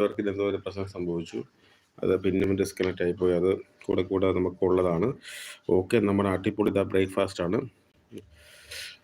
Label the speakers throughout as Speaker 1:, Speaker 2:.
Speaker 1: നെറ്റ്വർക്കിൽ എന്തോ ഒരു പ്രശ്നം സംഭവിച്ചു. അത് പിന്നും ഡിസ്കണക്റ്റ് ആയിപ്പോയി. അത് കൂടെ കൂടെ നമുക്കുള്ളതാണ്. ഓക്കെ നമ്മുടെ അടിപൊളി ഇതാ ബ്രേക്ക്ഫാസ്റ്റ് ആണ്.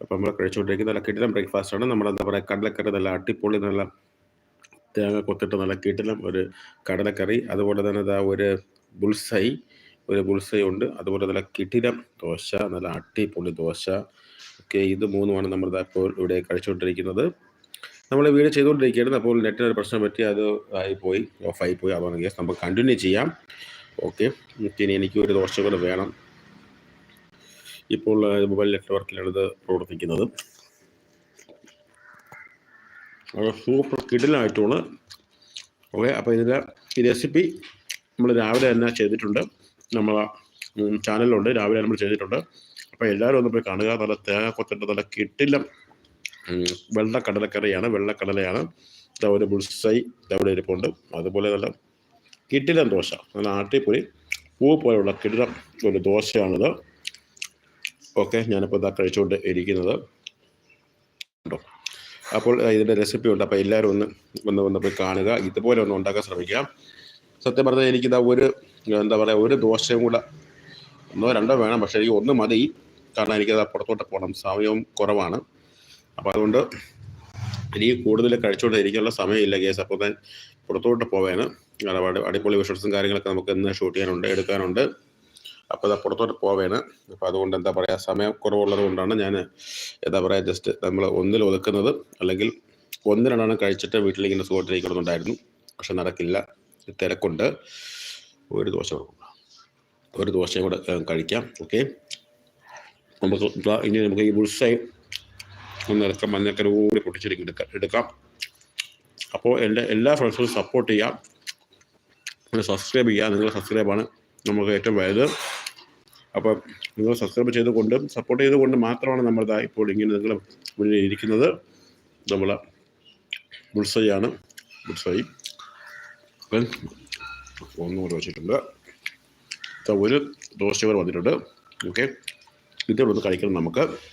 Speaker 1: അപ്പോൾ നമ്മൾ കഴിച്ചുകൊണ്ടിരിക്കുന്ന നല്ല കിടിലം ബ്രേക്ക്ഫാസ്റ്റ് ആണ്. നമ്മൾ പറയുക കടലക്കറി നല്ല അടിപൊളി നല്ല തേങ്ങ കൊത്തിട്ട് നല്ല കിടിലം ഒരു കടലക്കറി. അതുപോലെ തന്നെ ഇതാ ഒരു ബുൾസൈ ഒരു ബുൾസൈ ഉണ്ട്. അതുപോലെ നല്ല കിടിലം ദോശ നല്ല അടിപൊളി ദോശ. ഓക്കെ ഇത് മൂന്നുമാണ് നമ്മൾ ഇപ്പോൾ ഇവിടെ കഴിച്ചുകൊണ്ടിരിക്കുന്നത്. നമ്മൾ വീട് ചെയ്തുകൊണ്ടിരിക്കുകയായിരുന്നു. അപ്പോൾ നെറ്റിന് ഒരു പ്രശ്നം പറ്റി അത് ആയിപ്പോയി. ഓഫായി പോയി അതാണ് കേസ് നമുക്ക് കണ്ടിന്യൂ ചെയ്യാം. ഓക്കെ ഇനി എനിക്ക് ഒരു ദോശ കൂടെ വേണം. ഇപ്പോൾ മൊബൈൽ നെറ്റ്വർക്കിലാണ് ഇത് പ്രവർത്തിക്കുന്നത്. സൂപ്പർ കിടിലായിട്ടുള്ള ഓക്കെ അപ്പോൾ ഇതിന്റെ ഈ റെസിപ്പി നമ്മൾ രാവിലെ തന്നെ ചെയ്തിട്ടുണ്ട്. നമ്മൾ ചാനലിലുണ്ട് രാവിലെ നമ്മൾ ചെയ്തിട്ടുണ്ട്. അപ്പോൾ എല്ലാവരും ഒന്ന് പോയി കാണുക. നല്ല തേങ്ങ കൊത്തിട്ട് നല്ല കിട്ടില്ലം വെള്ള കടലക്കറിയാണ് വെള്ളക്കടലയാണ്. ഒരു ബുൾസൈ ഇവിടെ ഇരിപ്പുണ്ട്. അതുപോലെ നല്ല കിടിലം ദോശ നല്ല ആട്ടിപ്പൊരി പൂ പോലെയുള്ള കിടിലം ഒരു ദോശയാണിത്. ഓക്കെ ഞാനിപ്പോൾ ഇതാ കഴിച്ചുകൊണ്ട് ഇരിക്കുന്നത്. ഉണ്ടോ? അപ്പോൾ ഇതിന്റെ റെസിപ്പി ഉണ്ട്. അപ്പോൾ എല്ലാവരും ഒന്ന് ഒന്ന് ഒന്ന് പോയി കാണുക. ഇതുപോലെ ഒന്ന് ഉണ്ടാക്കാൻ ശ്രമിക്കുക. സത്യം പറഞ്ഞാൽ എനിക്കിതാ ഒരു എന്താ പറയുക ഒരു ദോശയും കൂടെ ഒന്നോ രണ്ടോ വേണം. പക്ഷേ എനിക്ക് ഒന്ന് മതി. കാരണം എനിക്കത് പുറത്തോട്ട് പോകണം. സമയവും കുറവാണ്. അപ്പോൾ അതുകൊണ്ട് ഇനി കൂടുതൽ കഴിച്ചുകൊണ്ട് ഇരിക്കാനുള്ള സമയമില്ല കേസ്. അപ്പോൾ ഞാൻ പുറത്തോട്ട് പോവേണ്. അടി അടിപൊളി വിഷ്വൽസും കാര്യങ്ങളൊക്കെ നമുക്ക് ഇന്ന് ഷൂട്ട് ചെയ്യാനുണ്ട് എടുക്കാനുണ്ട്. അപ്പോൾ അത് പുറത്തോട്ട് പോവേണ്. അപ്പോൾ അതുകൊണ്ട് എന്താ പറയുക സമയം കുറവുള്ളത് കൊണ്ടാണ് ഞാൻ എന്താ പറയുക ജസ്റ്റ് നമ്മൾ ഒന്നിൽ ഒതുക്കുന്നത്. അല്ലെങ്കിൽ ഒന്നിനെണ്ണം കഴിച്ചിട്ട് വീട്ടിലിങ്ങനെ സുഖമായിട്ടിരിക്കണമെന്നുണ്ടായിരുന്നു പക്ഷെ നടക്കില്ല. തിരക്കുണ്ട്. ഒരു ദോശ ഒരു ദോശയും കൂടെ കഴിക്കാം. ഓക്കെ? നമുക്ക് ഇനി നമുക്ക് ഈ ബുൾസായി ഒന്ന് ഇറക്കാം മഞ്ഞക്കര കൂടി പൊട്ടിച്ചെടുക്കി എടുക്കാം എടുക്കാം. അപ്പോൾ എന്റെ എല്ലാ ഫ്രണ്ട്സും സപ്പോർട്ട് ചെയ്യാം. സബ്സ്ക്രൈബ് ചെയ്യുക നിങ്ങൾ സബ്സ്ക്രൈബാണ് നമുക്ക് ഏറ്റവും വലുത്. അപ്പോൾ നിങ്ങൾ സബ്സ്ക്രൈബ് ചെയ്തുകൊണ്ടും സപ്പോർട്ട് ചെയ്തുകൊണ്ട് മാത്രമാണ് നമ്മളിതാ ഇപ്പോൾ ഇങ്ങനെ നിങ്ങൾ മുന്നിൽ ഇരിക്കുന്നത്. നമ്മൾ ബുൾസൈയാണ്. ബുൾസൈ. ഒന്നുകൂടെ വെച്ചിട്ടുണ്ട്. ഒരു ദോശ വന്നിട്ടുണ്ട്. ഓക്കെ ഒന്ന് കഴിക്കണം നമുക്ക്.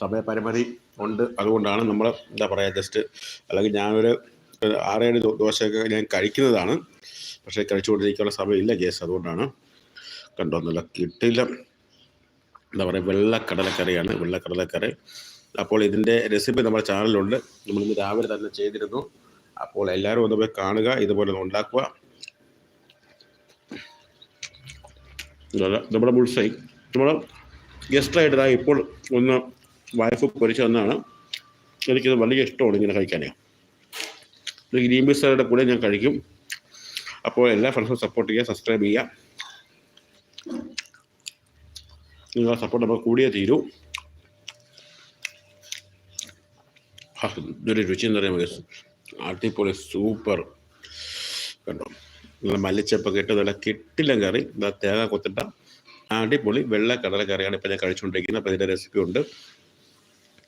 Speaker 1: സമയപരിമിതി ഉണ്ട്. അതുകൊണ്ടാണ് നമ്മൾ എന്താ പറയുക ജസ്റ്റ് അല്ലെങ്കിൽ ഞാനൊരു ആറേഴ് ദോശയൊക്കെ ഞാൻ കഴിക്കുന്നതാണ്. പക്ഷേ കഴിച്ചുകൊണ്ടിരിക്കാനുള്ള സമയമില്ല ഗ്യാസ് അതുകൊണ്ടാണ് കണ്ടോ നല്ല കിട്ടില്ല എന്താ പറയുക വെള്ളക്കടലക്കറിയാണ് വെള്ളക്കടലക്കറി. അപ്പോൾ ഇതിന്റെ റെസിപ്പി നമ്മുടെ ചാനലിലുണ്ട് നമ്മളിന്ന് രാവിലെ തന്നെ ചെയ്തിരുന്നു. അപ്പോൾ എല്ലാവരും ഒന്ന് പോയി കാണുക ഇതുപോലെ ഒന്ന് ഉണ്ടാക്കുക. നമ്മുടെ ബുൾസൈ നമ്മൾ ഗസ്റ്റായിട്ട് ഇപ്പോൾ ഒന്ന് വൈഫ് പൊരിച്ചു തന്നാണ് എനിക്കിത് വലിയ ഇഷ്ടമാണ് ഇങ്ങനെ കഴിക്കാനേ ഗ്രീൻ പീസുകളുടെ കൂടെ ഞാൻ കഴിക്കും. അപ്പോൾ എല്ലാ ഫ്രണ്ട്സും സപ്പോർട്ട് ചെയ്യുക സബ്സ്ക്രൈബ് ചെയ്യുക. നിങ്ങളുടെ സപ്പോർട്ട് നമുക്ക് കൂടിയേ തീരൂ. ഇതൊരു രുചി എന്ന് പറയുമ്പോൾ അടിപൊളി സൂപ്പർ. കണ്ടോ? നല്ല മല്ലിച്ചപ്പൊക്കെ ഇട്ട് നല്ല കെട്ടിലും കറി. തേങ്ങ കൊത്തിട്ട അടിപൊളി വെള്ള കടല കറിയാണ് ഇപ്പം ഞാൻ കഴിച്ചുകൊണ്ടിരിക്കുന്നത്. അപ്പോൾ ഇതിന്റെ റെസിപ്പി ഉണ്ട്.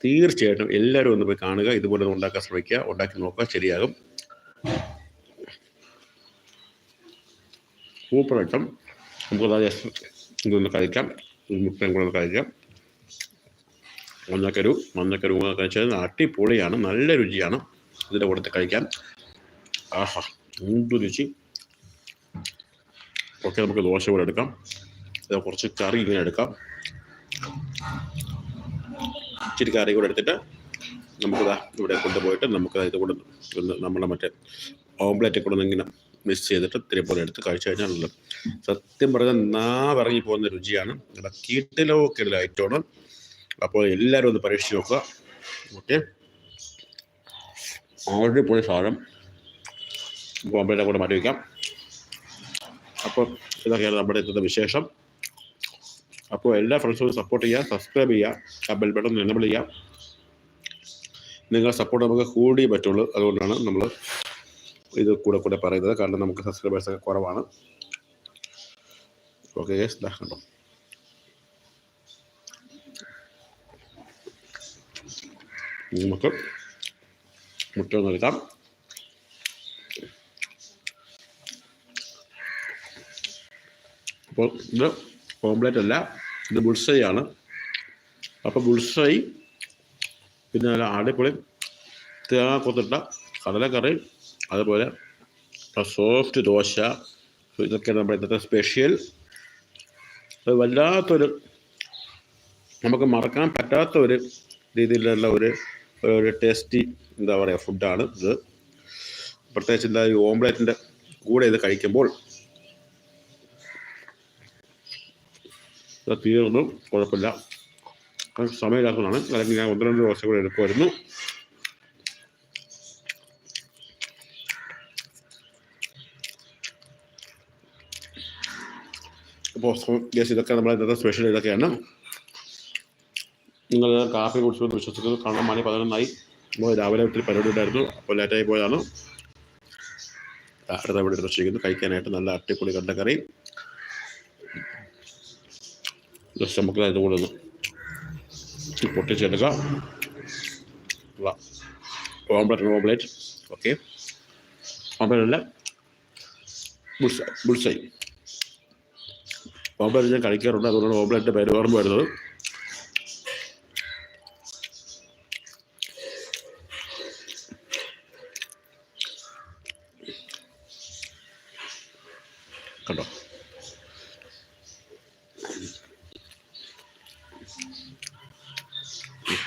Speaker 1: തീർച്ചയായിട്ടും എല്ലാവരും ഒന്ന് പോയി കാണുക. ഇതുപോലെ ഒന്ന് ഉണ്ടാക്കാൻ ശ്രമിക്കുക. ഉണ്ടാക്കി നോക്കുക. ശരിയാകും. സൂപ്പറായിട്ടും നമുക്ക് ഇതൊന്ന് കഴിക്കാം. മുട്ടയും കൂടെ കഴിക്കാം. മഞ്ഞക്കരു മഞ്ഞക്കരു കഴിച്ചാൽ അടിപൊളിയാണ്. നല്ല രുചിയാണ്. ഇതിന്റെ കൂടെ കഴിക്കാൻ ആഹാ എന്ത് രുചി. ഓക്കെ നമുക്ക് ദോശ കൂടെ എടുക്കാം. കുറച്ച് കറി ഇങ്ങനെ എടുക്കാം. ഇച്ചിരി കറി കൂടെ എടുത്തിട്ട് നമുക്കിതാ ഇവിടെ കൊണ്ടുപോയിട്ട് നമുക്ക് ഇത് ഒന്ന് നമ്മളെ മറ്റേ ഓംപ്ലേറ്റ് കൂടെ ഇങ്ങനെ മിക്സ് ചെയ്തിട്ട് ഇത്തിരി പോലെ എടുത്ത് കഴിച്ചു കഴിഞ്ഞാലുള്ളത് സത്യം പറഞ്ഞാൽ നാ ഇറങ്ങി പോകുന്ന രുചിയാണ്. നമ്മുടെ കീട്ടിലോ കിടലോ ഐറ്റമാണ് അപ്പോൾ എല്ലാവരും ഒന്ന് പരീക്ഷിച്ച് നോക്കുക. ഓക്കെ. ഓൾറെഡി പോയ സാധനം ഓംപ്ലേറ്റ് കൂടെ മാറ്റി വയ്ക്കാം. അപ്പോൾ ഇതൊക്കെയാണ് നമ്മുടെ ഇന്നത്തെ വിശേഷം. അപ്പോൾ എല്ലാ ഫ്രണ്ട്സും സപ്പോർട്ട് ചെയ്യുക സബ്സ്ക്രൈബ് ചെയ്യുക ആ ബെൽ ബട്ടൺ എനബിൾ ചെയ്യുക. നിങ്ങളുടെ സപ്പോർട്ട് നമുക്ക് കൂടി പറ്റുള്ളൂ. അതുകൊണ്ടാണ് നമ്മൾ ഇത് കൂടെ കൂടെ പറയുന്നത്. കാരണം നമുക്ക് സബ്സ്ക്രൈബേഴ്സ് സബ്സ്ക്രൈബേഴ്സൊക്കെ കുറവാണ്. ഓക്കെ കണ്ടോ. നമുക്ക് മുട്ട നൽകാം അപ്പോൾ ഇത് ഓംപ്ലേറ്റ് അല്ല. ഇത് ബുൾസൈ ആണ് അപ്പോൾ ബുൾസൈ പിന്നെ നല്ല അടിപൊളി തേങ്ങ കൊത്തിട്ട കടലക്കറി അതുപോലെ സോഫ്റ്റ് ദോശ. ഇതൊക്കെ നമ്മുടെ ഇന്നത്തെ സ്പെഷ്യൽ വല്ലാത്തൊരു നമുക്ക് മറക്കാൻ പറ്റാത്ത ഒരു രീതിയിലുള്ള ഒരു ഒരു ടേസ്റ്റി എന്താ പറയുക ഫുഡാണ് ഇത്. പ്രത്യേകിച്ച് എന്താ ഈ ഓംപ്ലേറ്റിന്റെ കൂടെ ഇത് കഴിക്കുമ്പോൾ ഇത് തീർന്നു. കുഴപ്പമില്ല. അത് സമയമില്ലാത്തതാണ് അല്ലെങ്കിൽ ഞാൻ ഒന്ന് രണ്ട് ദിവസം കൂടെ എടുക്കുമായിരുന്നു. അപ്പോൾ ഗ്യാസ് ഇതൊക്കെ നമ്മുടെ ഇന്നത്തെ സ്പെഷ്യൽ ഇതൊക്കെയാണ്. നിങ്ങൾ കാപ്പി കുടിച്ചു വിശ്വസിക്കുന്നു. കാണാൻ മണി പതിനൊന്നായി. നമ്മൾ രാവിലെ ഒത്തിരി പരിപാടി ഉണ്ടായിരുന്നു. അപ്പോൾ ലേറ്റായി പോയതാണ്. അടുത്ത ഇവിടെ ദർശിക്കുന്നു കഴിക്കാനായിട്ട് നല്ല അട്ടിപ്പൊളി കണ്ടക്കറി ജസ്റ്റ് നമുക്ക് അതിന്റെ കൂടെ ഒന്ന് പൊട്ടിച്ചെടുക്കാം ഓംപ്ലേറ്റ് ഓംപ്ലേറ്റ് ഓക്കെ ഓംപ്ലേറ്റ് അല്ല ബുൾസ ബുൾസൈ ഓംപ്ലേറ്റ് ഞാൻ കഴിക്കാറുണ്ട് അതുകൊണ്ടാണ് ഓംപ്ലേറ്റിന്റെ പേര് ഓർമ്മ വരുന്നത്.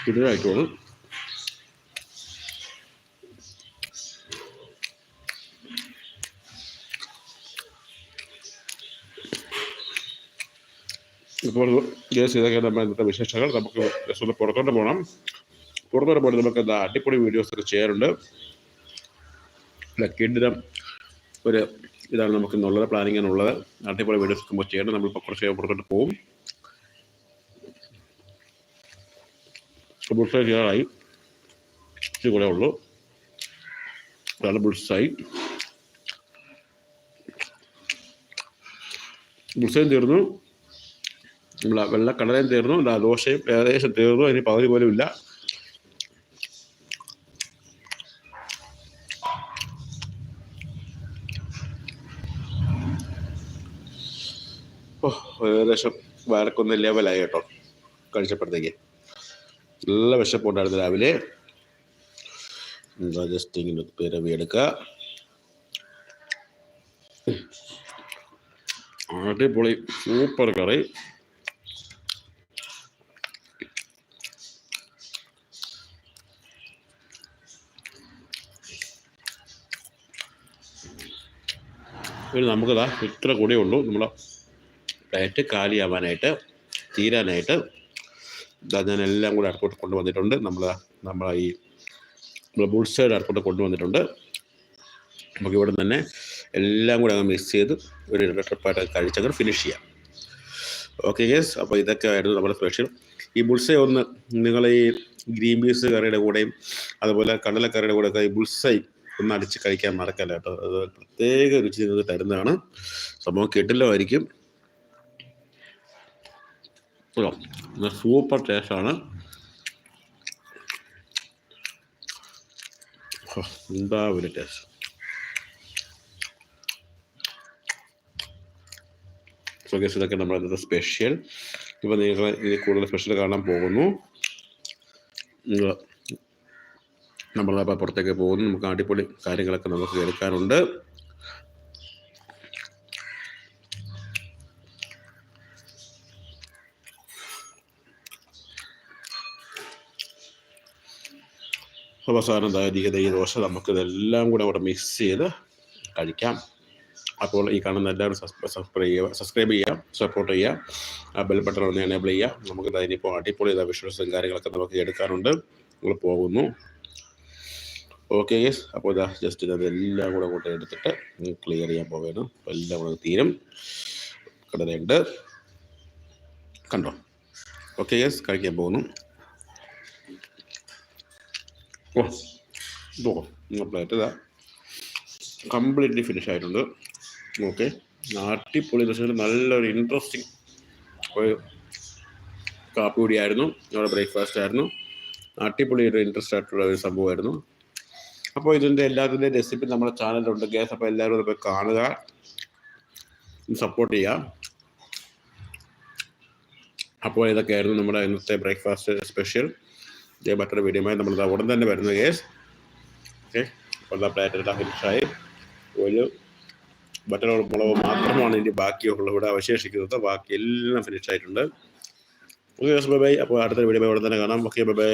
Speaker 1: ഇതിലായിക്കോളും ഇപ്പോൾ ഗ്യാസ് ഇതൊക്കെ നമ്മൾ ഇന്നത്തെ വിശേഷങ്ങൾ നമുക്ക് ഒന്ന് പുറത്തോട്ട് പോകണം പുറത്തോട്ട് പോലെ നമുക്ക് എന്താ അടിപൊളി വീഡിയോസ് ഒക്കെ ചെയ്യാറുണ്ട് കിടിലം ഒരു ഇതാണ് നമുക്ക് ഇന്നുള്ളത് പ്ലാനിങ്ങാണുള്ളത് അടിപൊളി വീഡിയോസ് നമുക്ക് ചെയ്യണം നമ്മളിപ്പോൾ കുറച്ച് പുറത്തോട്ട് പോകും ബുൾസായി ചെയ്യാറായി ഇച്ചിരി കൂടെ ഉള്ളൂ. അതാണ് ബുൾസായി ബുൾസയും തീർന്നു? നമ്മളെ വെള്ളക്കടലയും തീർന്നു. എന്താ ദോശയും ഏകദേശം തീർന്നു. അതിന് പകുതി പോലും ഇല്ല. ഏകദേശം വയറൊക്കെ ലെവലായി കേട്ടോ. കഴിച്ചപ്പോഴത്തേക്ക്. നല്ല വിശപ്പുണ്ടായിരുന്നു രാവിലെ. ജസ്റ്റ് ഇങ്ങനെ പിറവി എടുക്കുക അടിപൊളി സൂപ്പർ കറി. ഇനി നമുക്കതാ ഇത്ര കൂടെ ഉള്ളൂ. നമ്മളെ ഡയറ്റ് കാലിയാവാനായിട്ട് തീരാനായിട്ട്. ഞാൻ കൂടെ അടുത്തോട്ട് കൊണ്ടുവന്നിട്ടുണ്ട്. നമ്മൾ നമ്മൾ ഈ നമ്മൾ ബുൾസൈഡ് അടുത്തോട്ട് കൊണ്ടുവന്നിട്ടുണ്ട്. നമുക്ക് ഇവിടെ തന്നെ എല്ലാം കൂടെ അങ്ങ് മിക്സ് ചെയ്ത് ഒരു ട്രിപ്പായിട്ട് കഴിച്ചങ്ങ് ഫിനിഷ് ചെയ്യാം. ഓക്കെ ഗേസ് അപ്പോൾ ഇതൊക്കെ ആയിരുന്നു നമ്മുടെ സ്പെഷ്യൽ ഈ ബുൾസൈ ഒന്ന് നിങ്ങൾ ഈ ഗ്രീൻ പീസ് കറിയുടെ കൂടെയും അതുപോലെ കടലക്കറിയുടെ കൂടെ ഒക്കെ ഈ ബുൾസൈ ഒന്ന് അടിച്ച് കഴിക്കാൻ മറക്കല്ല അത് പ്രത്യേക രുചി നിങ്ങൾക്ക് തരുന്നതാണ്. സംഭവം കിട്ടില്ലമായിരിക്കും സൂപ്പർ ടേസ്റ്റാണ് എന്താ ഒരു ടേസ്റ്റ് ഇതൊക്കെ നമ്മുടെ ഇന്നത്തെ സ്പെഷ്യൽ ഇപ്പോൾ നിങ്ങൾ ഇതിൽ കൂടുതൽ സ്പെഷ്യൽ കാണാൻ പോകുന്നു നമ്മളപ്പോൾ പുറത്തേക്ക് പോകുന്നു നമുക്ക് അടിപൊളി കാര്യങ്ങളൊക്കെ നമുക്ക് എടുക്കാനുണ്ട് അവസാനം ദാരികത ഈ ദോശ നമുക്ക് ഇതെല്ലാം കൂടെ അവിടെ മിക്സ് ചെയ്ത് കഴിക്കാം. അപ്പോൾ ഈ കാണുന്ന എല്ലാവരും സബ്സ്ക്രൈബ് ചെയ്യുക സബ്സ്ക്രൈബ് ചെയ്യാം സപ്പോർട്ട് ചെയ്യുക. ആ ബെൽ ബട്ടൺ ഒന്ന് എനേബിൾ ചെയ്യുക. നമുക്ക് ഇനിയിപ്പോൾ അടിപൊളി ഇതാ വിഷ്വൽസും കാര്യങ്ങളൊക്കെ നമുക്ക് എടുക്കാറുണ്ട് നമ്മൾ പോകുന്നു. ഓക്കെ യെസ് അപ്പോൾ ഇതാ ജസ്റ്റ് ഇതെല്ലാം കൂടെ കൂട്ടി എടുത്തിട്ട് ക്ലിയർ ചെയ്യാൻ പോവുകയാണ്. അപ്പോൾ എല്ലാം കൂടെ തീരും. കടലുണ്ട് കണ്ടോ? ഓക്കെ യെസ് കഴിക്കാൻ പോകുന്നു. ഇതാ കംപ്ലീറ്റ്ലി ഫിനിഷ് ആയിട്ടുണ്ട്. ഓക്കെ അടിപൊളി എന്ന് നല്ലൊരു ഇൻട്രസ്റ്റിംഗ് ഒരു കാപ്പി കൂടിയായിരുന്നു നമ്മുടെ ബ്രേക്ക്ഫാസ്റ്റ് ആയിരുന്നു. അടിപൊളി ഒരു ഇൻട്രസ്റ്റ് ആയിട്ടുള്ള ഒരു സംഭവമായിരുന്നു. അപ്പോൾ ഇതിന്റെ എല്ലാത്തിന്റെ റെസിപ്പി നമ്മുടെ ചാനലിലുണ്ട് ഗ്യാസ് അപ്പോൾ എല്ലാവരും അത് പോയി കാണുക. സപ്പോർട്ട് ചെയ്യുക അപ്പോൾ ഇതൊക്കെയായിരുന്നു നമ്മുടെ ഇന്നത്തെ ബ്രേക്ക്ഫാസ്റ്റ് സ്പെഷ്യൽ ഇതേ മറ്റൊരു വീഡിയോമായി നമ്മൾ ഉടൻ തന്നെ വരുന്ന കേസ് ഓക്കെ. ഉള്ള പ്ലേറ്റ് എല്ലാം ഫിനിഷായി ഒരു ബട്ടർ മുളക് മാത്രമാണ് ഇനി ബാക്കിയുള്ള ഇവിടെ അവശേഷിക്കുന്നത്. ബാക്കി എല്ലാം ഫിനിഷ് ആയിട്ടുണ്ട്. ഓക്കെ ബൈ അപ്പോൾ അടുത്ത വീഡിയോ ഇവിടെ തന്നെ കാണാം. Okay bye